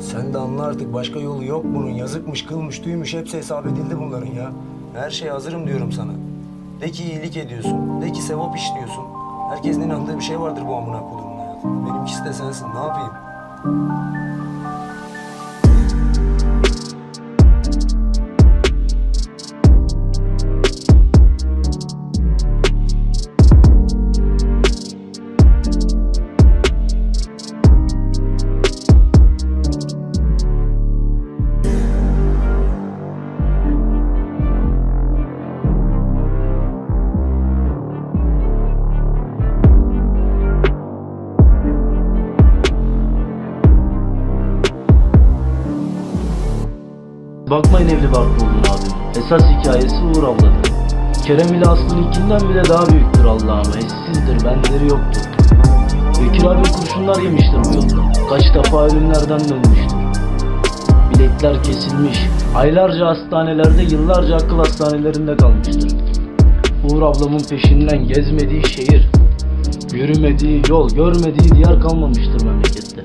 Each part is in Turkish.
Sen de anla artık başka yolu yok bunun. Yazıkmış, kılmış, tüymüş hepsi hesap edildi bunların ya. Her şeye hazırım diyorum sana. De ki iyilik ediyorsun. De ki sevap işliyorsun. Herkesin inandığı bir şey vardır bu amına kodumun hayatı. Benimkisi de sensin. Ne yapayım? Bakmayın evli barklı oldun abi. Esas hikayesi Uğur abladı. Kerem ile Aslı'nınkinden bile daha büyüktür Allah'ıma. Eşsizdir, benleri yoktur. Bekir abi kurşunlar yemiştir bu yolda. Kaç defa ölümlerden dönmüştür. Bilekler kesilmiş. Aylarca hastanelerde, yıllarca akıl hastanelerinde kalmıştır. Uğur ablamın peşinden gezmediği şehir, yürümediği yol, görmediği diyar kalmamıştır memlekette.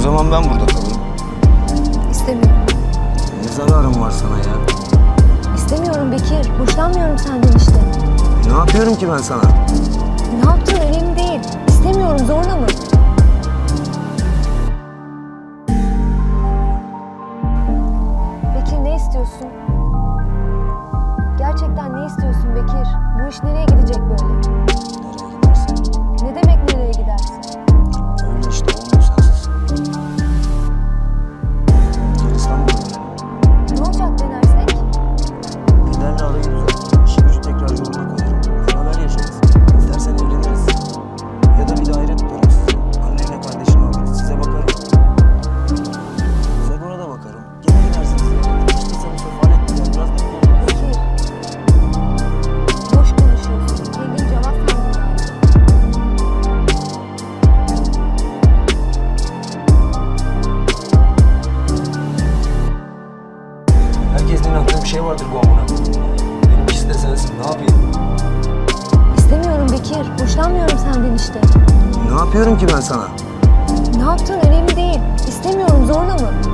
O zaman ben burada kalırım. İstemiyorum. Ne zararım var sana ya? İstemiyorum Bekir. Hoşlanmıyorum senden işte. Ne yapıyorum ki ben sana? Ne yaptığın şey vardır bu amına. Benimkisi de sensin. Ne yapayım? İstemiyorum Bekir. Hoşlanmıyorum senden işte. Ne yapıyorum ki ben sana? Ne yaptığın önemli değil. İstemiyorum zorla mı?